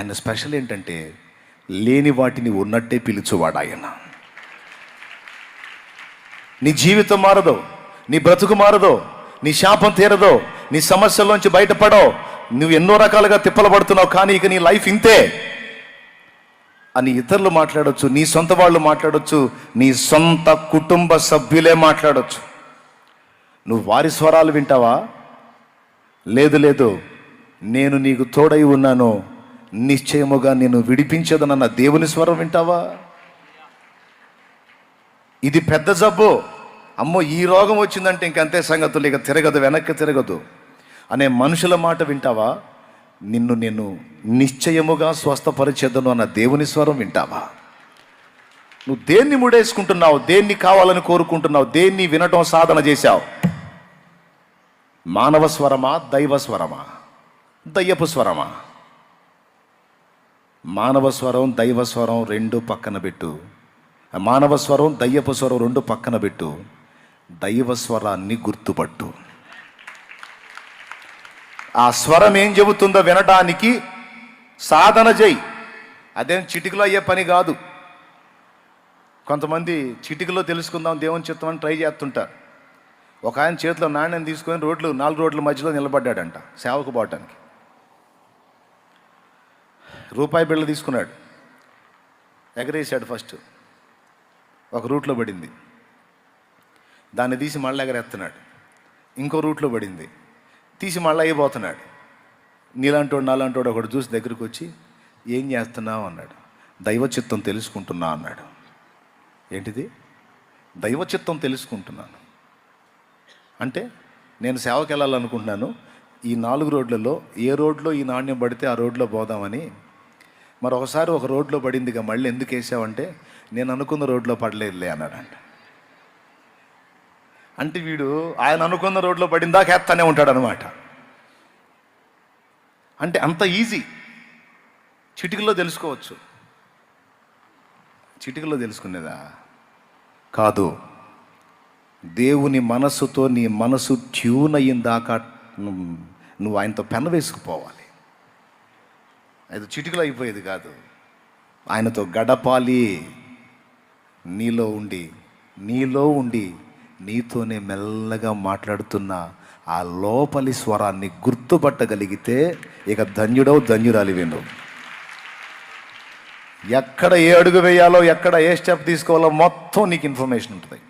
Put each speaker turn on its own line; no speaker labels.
ఆయన స్పెషల్ ఏంటంటే లేని వాటిని ఉన్నట్టే పిలుచువాడు ఆయన. నీ జీవితం మారదో నీ బ్రతుకు మారదో నీ శాపం తీరదో నీ సమస్యల్లోంచి బయటపడో నువ్వు ఎన్నో రకాలుగా తిప్పలు పడుతున్నావు కానీ ఇక నీ లైఫ్ ఇంతే. అని ఇతరులు మాట్లాడొచ్చు నీ సొంత వాళ్ళు మాట్లాడొచ్చు నీ సొంత కుటుంబ సభ్యులే మాట్లాడొచ్చు. నువ్వు వారి స్వరాలు వింటావా? లేదు లేదు నేను నీకు తోడై ఉన్నాను నిశ్చయముగా నేను విడిపించదనన్న దేవుని స్వరం వింటావా? ఇది పెద్ద జబ్బు. అమ్మో ఈ రోగం వచ్చిందంటే ఇంకంతే సంగతులు ఇక తిరగదు వెనక్కి తిరగదు. అనే మనుషుల మాట వింటావా? నిన్ను నేను నిశ్చయముగా స్వస్థపరిచేదను అన్న దేవుని స్వరం వింటావా? నువ్వు దేన్ని ముడేసుకుంటున్నావు? దేన్ని కావాలని కోరుకుంటున్నావు? దేన్ని వినటం సాధన చేశావు? మానవ స్వరమా దైవ స్వరమా? దయ్యపు స్వరమా? మానవ స్వరం దైవ స్వరం రెండు పక్కన పెట్టు. మానవ స్వరం దయ్యపు స్వరం రెండు పక్కన పెట్టు. దైవ స్వరాన్ని గుర్తుపట్టు. ఆ స్వరం ఏం చెబుతుందో వినడానికి సాధన చేయి. అదేం చిటికలో అయ్యే పని కాదు. కొంతమంది చిటికలో తెలుసుకుందాం దేవుని చిత్తం అని ట్రై చేస్తుంటారు. ఒక ఆయన చేతిలో నాణ్యం తీసుకొని రోడ్లు నాలుగు రోడ్ల మధ్యలో నిలబడ్డాడంట సేవకు పోవటానికి. రూపాయి బిళ్ళ తీసుకున్నాడు. ఎగరేసాడు ఫస్ట్. ఒక రూట్లో పడింది. దాన్ని తీసి మళ్ళీ ఎగరేస్తున్నాడు. ఇంకో రూట్లో పడింది. తీసి మళ్ళీ అయిపోతున్నాడు. నీలాంటోడు నాలాంటోడు ఒకడు చూసి దగ్గరికి వచ్చి ఏం చేస్తున్నావు? అన్నాడు. దైవ చిత్తం తెలుసుకుంటున్నా అన్నాడు. ఏంటిది? దైవ చిత్తం తెలుసుకుంటున్నాను. అంటే నేను సేవకి వెళ్ళాలనుకుంటున్నాను ఈ నాలుగు రోడ్లలో ఏ రోడ్లో ఈ నాణ్యం పడితే ఆ రోడ్లో పోదామని మరొకసారి ఒక రోడ్లో పడిందిగా మళ్ళీ ఎందుకు వేసావంటే నేను అనుకున్న రోడ్లో పడలేదులే అన్నాడంట. అంటే వీడు ఆయన అనుకున్న రోడ్లో పడిందాక వేస్తానే ఉంటాడు అనమాట అంటే అంత ఈజీ. చిటికలో తెలుసుకోవచ్చు. చిటికలో తెలుసుకునేదా? కాదు. దేవుని మనస్సుతో నీ మనసు ట్యూన్ అయ్యిందాక నువ్వు నువ్వు ఆయనతో పెన వేసుకుపోవాలి. అది చిటికలో అయిపోయేది కాదు. ఆయనతో గడపాలి. నీలో ఉండి నీలో ఉండి నీతోనే మెల్లగా మాట్లాడుతున్న ఆ లోపలి స్వరాన్ని గుర్తుపట్టగలిగితే ఇక ధన్యుడవు ధన్యురాలి నువ్వు ఎక్కడ ఏ అడుగు వేయాలో ఎక్కడ ఏ స్టెప్ తీసుకోవాలో మొత్తం నీకు ఇన్ఫర్మేషన్ ఉంటుంది.